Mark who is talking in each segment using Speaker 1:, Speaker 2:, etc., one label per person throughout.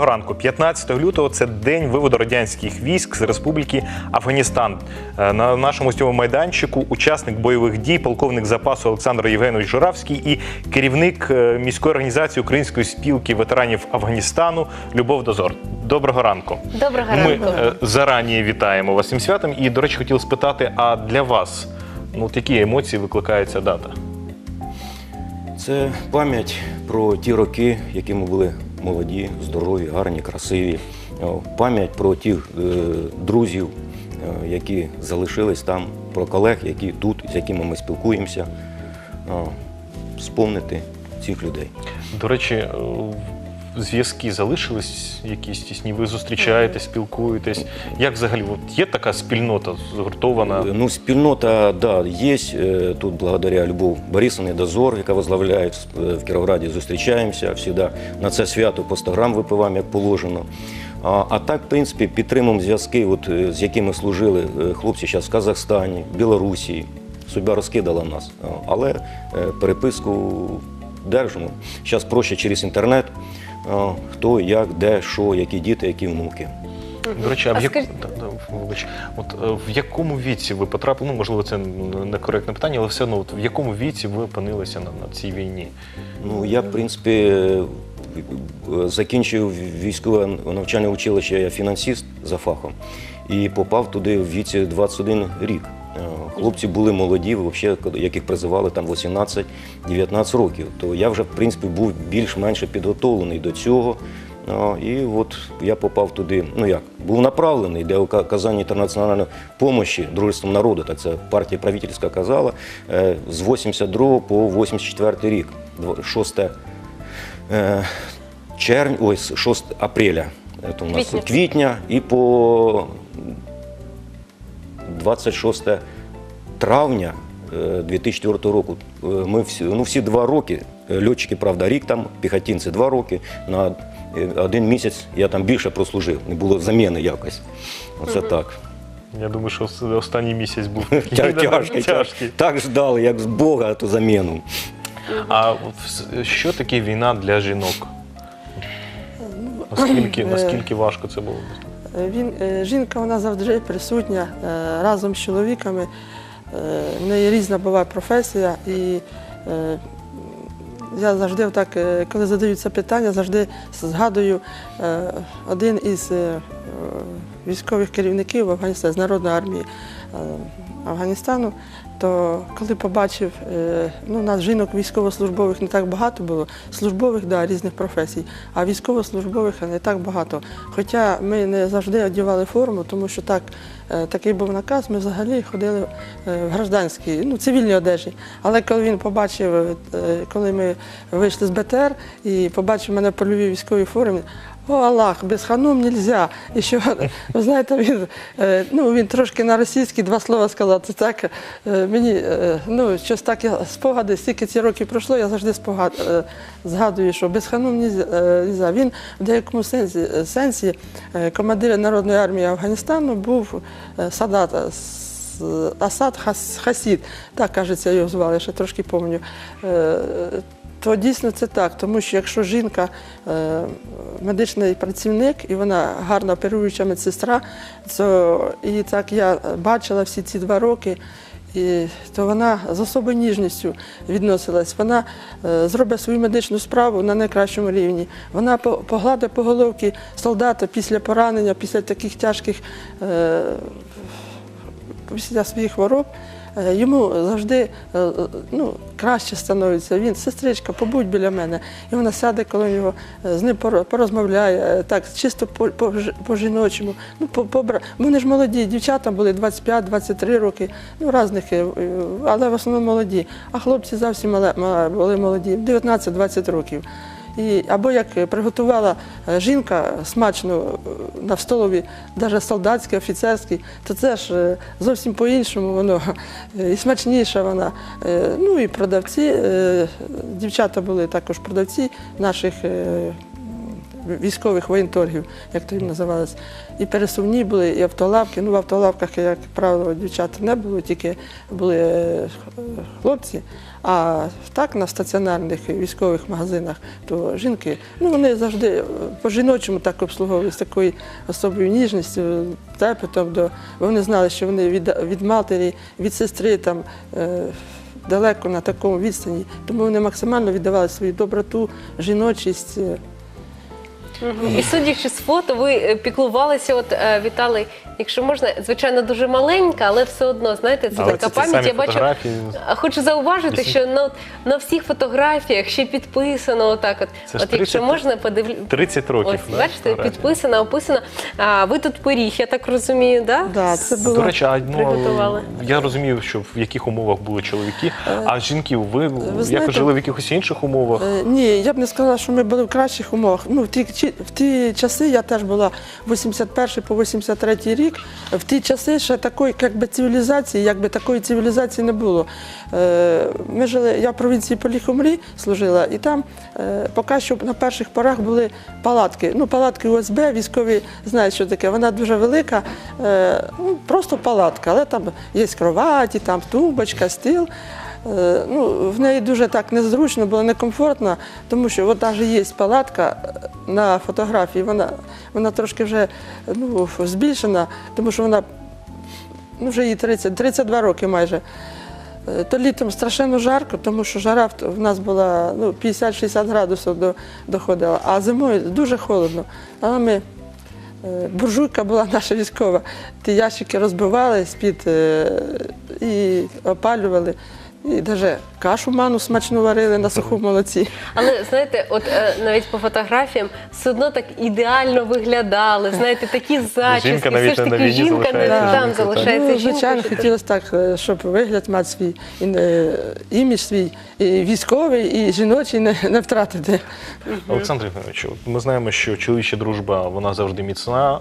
Speaker 1: Доброго ранку. 15 лютого це день виводу радянських військ з Республіки Афганістан. Е, На нашому цьому майданчику учасник бойових дій, полковник запасу Олександр Євгенович Журавський і керівник е, міської організації Української спілки ветеранів Афганістану Любов Дозор. Доброго ранку.
Speaker 2: Доброго ранку.
Speaker 1: е, зарані вітаємо вас цим святом. І, до речі, хотів спитати: а для вас ну, от які емоції викликає ця дата?
Speaker 3: Це пам'ять про ті роки, які ми були молоді, здорові, гарні, красиві. Пам'ять про тих е, друзів, е, які залишились там, про колег, які тут, з якими ми спілкуємося. сповнити цих людей.
Speaker 1: До речі, е, зв'язки залишились якісь тісні? Ви зустрічаєтесь, спілкуєтесь? Як взагалі от є така спільнота згуртована?
Speaker 3: Ну, спільнота, да, є. Е, Тут благодаря Любов Борисовні Дозор, яка возглавляє е, в Кіровограді, зустрічаємося. Завжди на це свято по 100 грам випиваємо, як положено. А, а так, в принципі, підтримуємо зв'язки, от, е, з якими служили хлопці зараз в Казахстані, Білорусі. Судьба розкидала нас. Але переписку держимо. Зараз проще через інтернет. Хто, як, де, що, які діти, які внуки.
Speaker 1: До речі, а в, як... вибач. От, е, в якому віці ви потрапили? Ну, можливо, це некоректне питання, але все одно, от, в якому віці ви опинилися на, на цій війні?
Speaker 3: Ну, я, в принципі, е, закінчив військове навчальне училище, я фінансист за фахом, і попав туди в віці 21 рік. Е, Хлопці були молоді, взагалі, яких призивали там 18-19 років. То я вже, в принципі, був більш-менше підготовлений до цього. І от я попав туди, ну як, був направлений, де оказання інтернаціональної допомоги дружеством народу, так це партія правительська казала, е, з 82 по 84 рік, 6 е, червня, ой, 6 апреля, це у нас
Speaker 2: Квітня.
Speaker 3: квітня і по 26 травня е, 2004 року. Е, Ми всі, ну, всі два роки, е, льотчики, правда, рік там, піхотинці два роки. На е, один місяць я там більше прослужив, не було заміни якось. Оце так.
Speaker 1: Я думаю, що останній місяць був
Speaker 3: Тя- Тяжкий, тяжкий. Так ждали, як з Бога ту заміну.
Speaker 1: А що таке війна для жінок? Наскільки, наскільки важко це було?
Speaker 4: Він, е, жінка вона завжди присутня е, разом з чоловіками. Е, В неї різна буває професія, і е, я завжди, так, е, коли задаються питання, завжди згадую е, один із е, військових керівників в Афганістані з Народної армії е, Афганістану. То коли побачив, е, ну, у нас жінок військовослужбових не так багато було, службових, да, різних професій, а військовослужбових не так багато. Хоча ми не завжди одягали форму, тому що так, е, такий був наказ, ми взагалі ходили е, в гражданській, ну, цивільній одежі. Але коли він побачив, е, коли ми вийшли з БТР і побачив мене в польовій військовій формі, о, Аллах, без ханум нельзя. І що, ви знаєте, він, е, ну, він трошки на російській два слова сказав. Це так е, мені, е, ну, щось так спогади, стільки ці років пройшло, я завжди спогад, е, згадую, що без ханум нельзя. е. Він в деякому сенсі, сенсі командир Народної армії Афганістану був Садат. Асад Хас- Хасід, так кажеться, його звали, ще трошки пам'ятаю. То дійсно це так, тому що якщо жінка е, медичний працівник і вона гарна оперуюча медсестра, то і так я бачила всі ці два роки. І то вона з особою ніжністю відносилась. Вона е, зробить свою медичну справу на найкращому рівні. Вона по- погладить по головці солдата після поранення, після таких тяжких е, після своїх хвороб. Е, Йому завжди е, е, ну, краще становиться. Він, сестричка, побудь біля мене. І вона сяде коло нього, з ним порозмовляє, так, чисто по-жіночому. Ну, Вони ж молоді, дівчата були 25-23 роки, ну, різних, але в основному молоді. А хлопці зовсім були молоді, 19-20 років. І, або як приготувала е, жінка смачно е, на столові, навіть солдатський, офіцерський, то це ж е, зовсім по-іншому воно і смачніша вона. Ну і продавці, дівчата були також продавці наших військових воєнторгів, як то їм називалось. І пересувні були, і автолавки. Ну, в автолавках, як правило, дівчат не було, тільки були е, хлопці. А так на стаціонарних військових магазинах, то жінки, ну вони завжди е, по-жіночому так обслуговували з такою особою ніжністю, трепетом. До... Вони знали, що вони від, від матері, від сестри там. Е, Далеко на такому відстані, тому вони максимально віддавали свою доброту, жіночість. Е,
Speaker 2: Мгм. І судячи з фото, ви е, піклувалися, от вітали. Віталій, якщо можна, звичайно, дуже маленька, але все одно, знаєте, це
Speaker 1: Але
Speaker 2: така
Speaker 1: це ті
Speaker 2: пам'ять.
Speaker 1: самі
Speaker 2: Я бачу,
Speaker 1: фотографії.
Speaker 2: А Хочу зауважити, що на, на всіх фотографіях ще підписано отак. От,
Speaker 1: Це ж
Speaker 2: от якщо можна подивлюся.
Speaker 1: 30 років.
Speaker 2: Ось,
Speaker 1: да,
Speaker 2: бачите,
Speaker 1: фотографія.
Speaker 2: підписано, описано. А ви тут поріг, я так розумію, да?
Speaker 4: Да, це було
Speaker 1: До речі, а ну,
Speaker 2: Приготували.
Speaker 1: я розумію, що в яких умовах були чоловіки, а жінки, ви, як
Speaker 4: знаєте,
Speaker 1: жили в якихось інших умовах?
Speaker 4: Е, Ні, я б не сказала, що ми були в кращих умовах. Ну, в ті, чи- в ті часи я теж була 81 по 83 рік. В ті часи ще такої якби, цивілізації, якби такої цивілізації не було. Е, Ми жили, я в провінції Поліхомрі служила, і там е, поки що на перших порах були палатки. Ну, палатки УСБ, військові знають, що таке. Вона дуже велика, е, ну, просто палатка, але там є кроваті, там тумбочка, стіл. Е, Ну, в неї дуже так незручно, було некомфортно, тому що от навіть є палатка е, на фотографії, вона, вона трошки вже ну, збільшена, тому що вона ну, вже їй 30, 32 роки майже. Е, То літом страшенно жарко, тому що жара в- нас була ну, 50-60 градусів до, доходила, а зимою дуже холодно. Але ми, буржуйка була наша військова, ті ящики розбивали з-під і опалювали. І навіть кашу ману смачну варили на сухому молоці.
Speaker 2: Але знаєте, от е, навіть по фотографіям все одно так ідеально виглядали. Знаєте, такі зачіски.
Speaker 1: Жінка навіть
Speaker 2: все ж
Speaker 1: на
Speaker 2: таки
Speaker 1: війні
Speaker 2: жінка не
Speaker 1: залишається
Speaker 2: там
Speaker 1: жінкою, так.
Speaker 2: залишається
Speaker 4: Ну, звичайно,
Speaker 2: що
Speaker 4: хотілося так, е, щоб вигляд мати свій і, е, імідж свій, і військовий, і жіночий не, не втратити.
Speaker 1: Олександр Євгенович, от ми знаємо, що чоловіча дружба вона завжди міцна.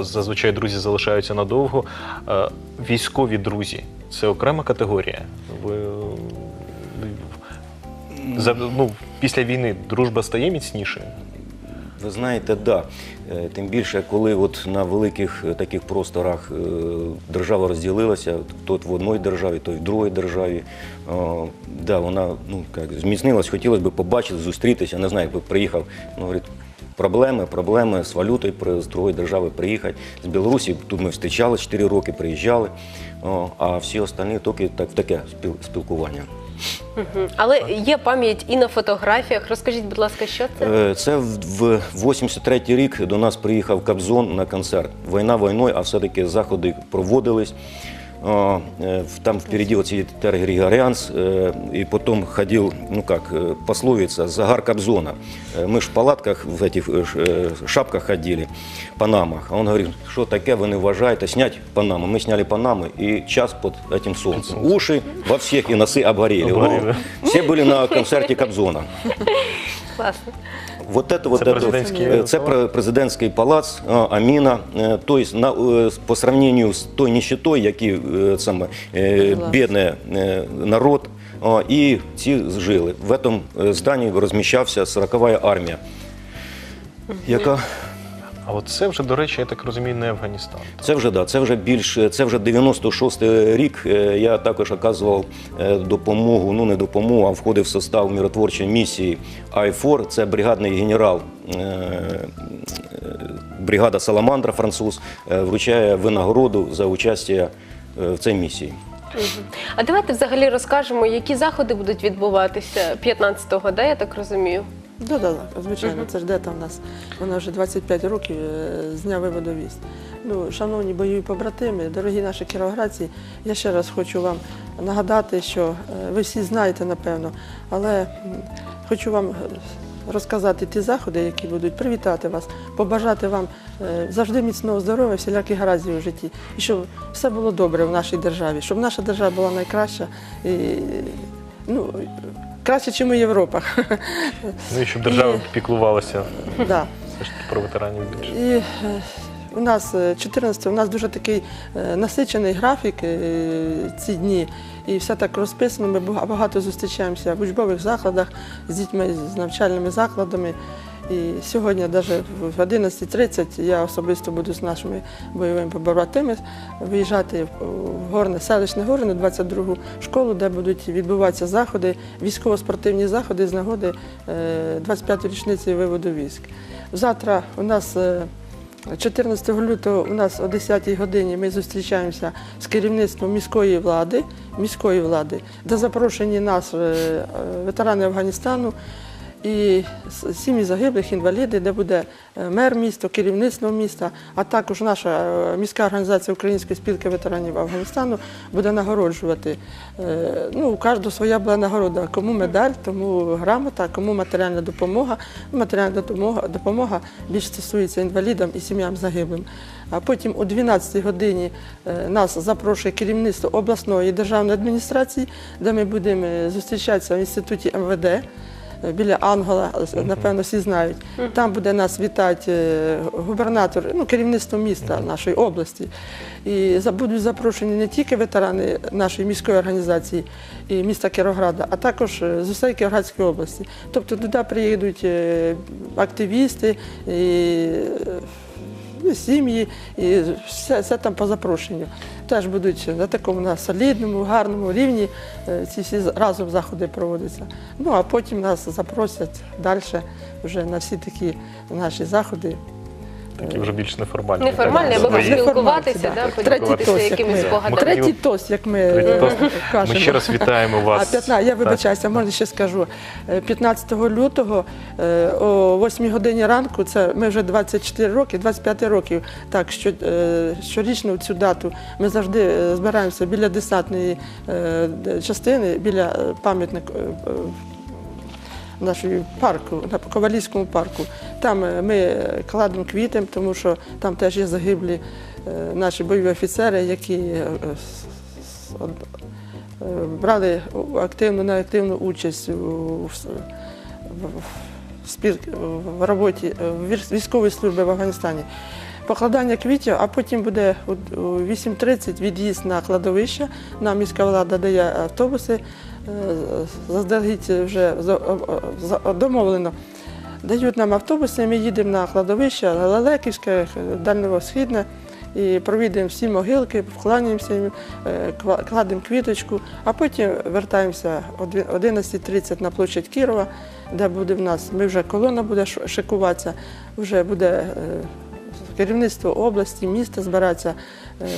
Speaker 1: е, Зазвичай друзі залишаються надовго. Е, Військові друзі це окрема категорія. Ви за- ну, після війни дружба стає мічнішою.
Speaker 3: Ви знаєте, да. Е, Тим більше, коли от на великих е, таких просторах е, держава розділилася, той в одній державі, той в другій державі. О, да, вона ну, як, зміцнилась, хотілося б побачити, зустрітися. Не знаю, якби приїхав, ну, говорить, проблеми, проблеми з валютою з другої держави приїхати. З Білорусі тут ми зустрічали 4 роки, приїжджали, а всі останні тільки так, таке спіл- спілкування.
Speaker 2: Але є пам'ять і на фотографіях. Розкажіть, будь ласка, що це?
Speaker 3: Е, Це в в 83-й рік до нас приїхав Кобзон на концерт. Війна війною, а все-таки заходи проводились. О, е, в- Там впереди вот сидит Тер Григорянс, э, и потом ходил, ну как, э, пословица, загар Кобзона. Э, Мы ж в палатках, в этих э, ш- э, шапках ходили, панамах. А он говорит, что таке вы не вважаєте, снять панаму. Мы сняли панамы и час под этим солнцем. Уши во всех и носы обгорели.
Speaker 1: Обгорели.
Speaker 3: О, Все были на концерте Кобзона.
Speaker 2: Класно.
Speaker 3: Вот это вот
Speaker 1: Це
Speaker 3: это,
Speaker 1: президентський
Speaker 3: э, це
Speaker 1: палац?
Speaker 3: про- президентський палац а, Аміна. Е, То есть на, е, с- по сравнению з той нищетой, які е, саме е,
Speaker 4: Клас.
Speaker 3: бідний е, народ, а, і ці жили. В этом е, зданні розміщався 40-я армія, яка
Speaker 1: а от це вже, до речі, я так розумію, не Афганістан.
Speaker 3: Це вже да, це вже більше, це вже 96-й рік. Е, Я також оказував е, допомогу, ну не допомогу, а входив в состав миротворчої місії АЙФОР. Це бригадний генерал. е, Бригада Саламандра, француз, вручає винагороду за участь в цій місії.
Speaker 2: А давайте взагалі розкажемо, які заходи будуть відбуватися 15-го, да, я так розумію.
Speaker 4: Да, да, да, звичайно, це ж де там в нас. Вона вже 25 років е, з дня виводу військ. Ну, шановні бойові побратими, дорогі наші кіровоградці, я ще раз хочу вам нагадати, що е, ви всі знаєте, напевно, але хочу вам розказати ті заходи, які будуть, привітати вас, побажати вам е, завжди міцного здоров'я, всіляких гараздів у житті. І щоб все було добре в нашій державі, щоб наша держава була найкраща. І, ну, краще, ніж у Європа.
Speaker 1: Ну і щоб держава
Speaker 4: І-
Speaker 1: піклувалася
Speaker 4: Да.
Speaker 1: все ж таки про ветеранів більше.
Speaker 4: І е, у нас е, 14 у нас дуже такий е, насичений графік е, ці дні. І все так розписано. Ми бага- багато зустрічаємося в учбових закладах з дітьми, з навчальними закладами. І сьогодні, навіть в 11.30, я особисто буду з нашими бойовими побратимами виїжджати в горне селищне Горне, 22-гу школу, де будуть відбуватися заходи, військово-спортивні заходи з нагоди е, 25-ї річниці виводу військ. Завтра у нас е, 14 лютого у нас о 10-й годині ми зустрічаємося з керівництвом міської влади, міської влади, де запрошені нас е, е, ветерани Афганістану і сім'ї загиблих, інваліди, де буде е, мер міста, керівництво міста, а також наша е, міська організація Української спілки ветеранів Афганістану буде нагороджувати. Е, Ну, у кожного своя була нагорода. Кому медаль, тому грамота, кому матеріальна допомога. Матеріальна допомога, допомога більш стосується інвалідам і сім'ям загиблим. А потім о 12-й годині нас запрошує керівництво обласної державної адміністрації, де ми будемо зустрічатися в інституті МВД біля Ангола, напевно, всі знають. Там буде нас вітати е, губернатор, ну, керівництво міста нашої області. І будуть запрошені не тільки ветерани нашої міської організації і міста Кіровграда, а також е, з усієї Кіровоградської області. Тобто туди приїдуть е, активісти і сім'ї, і все, все там по запрошенню. Теж будуть на такому на солідному, гарному рівні е, ці всі разом заходи проводяться. Ну а потім нас запросять далі вже на всі такі наші заходи.
Speaker 1: Такі вже більш неформальні.
Speaker 2: Неформальні,
Speaker 1: так,
Speaker 2: аби
Speaker 1: свої.
Speaker 2: Поспілкуватися,
Speaker 4: да. Третій
Speaker 2: поділитися
Speaker 4: тост, як
Speaker 2: якимись
Speaker 4: ми-
Speaker 2: спогадами.
Speaker 4: Третій тост, як ми
Speaker 1: Третій
Speaker 4: е,
Speaker 1: тост.
Speaker 4: кажемо.
Speaker 1: Ми ще раз вітаємо вас.
Speaker 4: А 15, я вибачаюся, можна ще скажу. Е, 15 лютого е, о 8 годині ранку, це ми вже 24 роки, 25 років. Так, що, е, щорічно в цю дату ми завжди е, збираємося біля десантної е, д- частини, біля е, пам'ятника. е, е, Нашої парку, на Ковалівському парку. Там е, ми кладемо квіти, тому що там теж є загиблі е, наші бойові офіцери, які е, брали активну, неактивну участь у, в, роботі військової служби в Афганістані. Покладання квітів, а потім буде у 8.30 від'їзд на кладовище. Нам міська влада дає автобуси. Е, Заздалегідь вже домовлено. Дають нам автобуси, ми їдемо на кладовище Лелеківське, Дальньовосхідне і провідуємо всі могилки, вкланяємося е, кладемо квіточку, а потім вертаємося о 11.30 на площадь Кірова, де буде в нас, ми вже колона буде шикуватися, вже буде е, керівництво області, міста збиратися.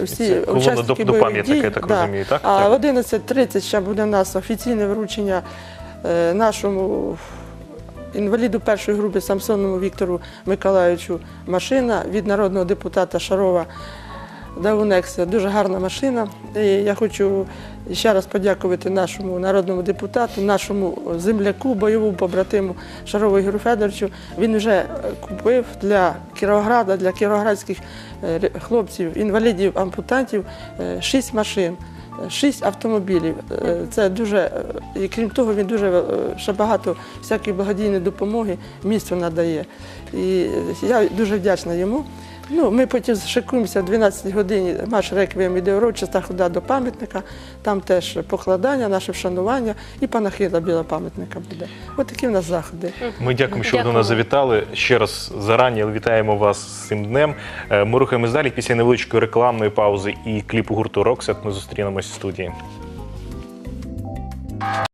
Speaker 4: Е, Всі
Speaker 1: Це колона
Speaker 4: учасники
Speaker 1: до- до
Speaker 4: бойових
Speaker 1: пам'ятника,
Speaker 4: дій.
Speaker 1: я так розумію, так?
Speaker 4: А
Speaker 1: Так.
Speaker 4: в 11.30 ще буде в нас офіційне вручення е, нашому інваліду першої групи Самсоному Віктору Миколаївичу машина від народного депутата Шарова Даунекса. Дуже гарна машина. І я хочу ще раз подякувати нашому народному депутату, нашому земляку, бойовому побратиму Шарову Ігорю Федоровичу. Він вже купив для Кіровограда, для кіровоградських е, хлопців, інвалідів, ампутантів е, шість машин. Шість автомобілів. Е, Це дуже і крім того, він дуже ще багато всякої благодійної допомоги місту надає. І я дуже вдячна йому. Ну, ми потім шикуємося о 12 годині марш реквієм іде урочиста хода до пам'ятника. Там теж покладання, наше вшанування і панахида біля пам'ятника буде. От такі в нас заходи.
Speaker 1: Ми дякуємо, що ви до нас завітали. Ще раз зарані вітаємо вас з цим днем. Е, Ми рухаємось далі. Після невеличкої рекламної паузи і кліпу гурту Роксет ми зустрінемось в студії.